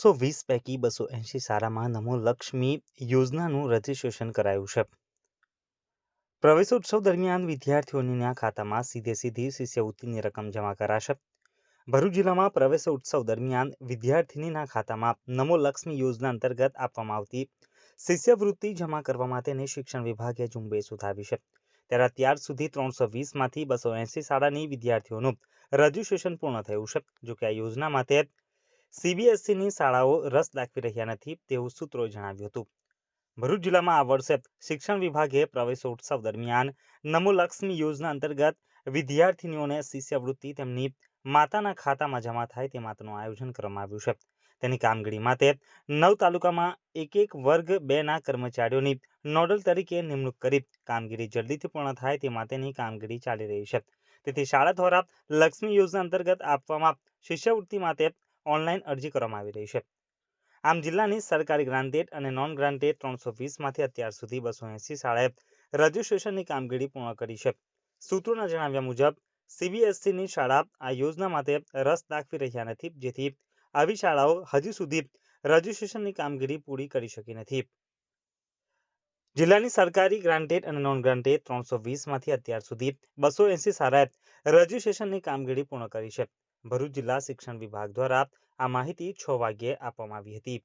ત્રણસો વીસ પૈકી બસો એંશી શાળામાં નમો લક્ષ્મી યોજનાનું રજીસ્ટ્રેશન કરાયું છે. પ્રવેશોત્સવ દરમિયાન વિદ્યાર્થીઓના ખાતામાં સીધે સીધી શિષ્યવૃત્તિની રકમ જમા કરાશે. ભરૂચ જિલ્લામાં પ્રવેશોત્સવ દરમિયાન વિદ્યાર્થીનીના ખાતામાં નમો લક્ષ્મી યોજના અંતર્ગત આપવામાં આવતી શિષ્યવૃત્તિ જમા કરવા માટેની શિક્ષણ વિભાગે ઝુંબેશ ઉઠાવી છે. ત્યારે અત્યાર સુધી ત્રણસો વીસમાંથી બસો એંશી શાળાની વિદ્યાર્થીઓનું રજીસ્ટ્રેશન પૂર્ણ થયું છે, જોકે આ યોજના માટે સીબીએસઈની શાળાઓ રસ દાખવી રહ્યા નથી તેવું સૂત્રોએ જણાવ્યું હતું. ભરૂચ જિલ્લામાં આ વર્ષે શિક્ષણ વિભાગે પ્રવેશોત્સવ દરમિયાન નમોલક્ષ્મી યોજના અંતર્ગત વિદ્યાર્થીનીઓને શિષ્યવૃત્તિ તેમની માતાના ખાતામાં જમા થાય તે માટેનું આયોજન કરવામાં આવ્યું છે. તેની કામગીરી માટે નવ તાલુકામાં એક એક વર્ગ બેના કર્મચારીઓની નોડલ તરીકે નિમણૂક કરી કામગીરી જલ્દીથી પૂર્ણ થાય તે માટેની કામગીરી ચાલી રહી છે. તેથી શાળા દ્વારા લક્ષ્મી યોજના અંતર્ગત આપવામાં શિષ્યવૃત્તિ માટે ઓનલાઈન અરજી કરવામાં આવી રહી છે. આમ જિલ્લાની સરકારી ગ્રાન્ટેડ અને નોન ગ્રાન્ટેડ ત્રણસો વીસમાંથી અત્યાર સુધી બસો એંસી શાળાએ રજીસ્ટ્રેશનની કામગીરી પૂર્ણ કરી છે. સૂત્રોના જણાવ્યા મુજબ સીબીએસસીની શાળા આ યોજના માટે રસ દાખવી રહ્યા નથી, જેથી આવી શાળાઓ હજી સુધી રજીસ્ટ્રેશનની કામગીરી પૂરી કરી શકી નથી. જિલ્લાની સરકારી ગ્રાન્ટેડ અને નોન ગ્રાન્ટેડ ત્રણસો વીસમાંથી અત્યાર સુધી બસો એંસી શાળાએ રજીસ્ટ્રેશનની કામગીરી પૂર્ણ કરી છે. ભરૂચ જિલ્લા શિક્ષણ વિભાગ દ્વારા આ માહિતી છ વાગ્યે આપવામાં આવી હતી.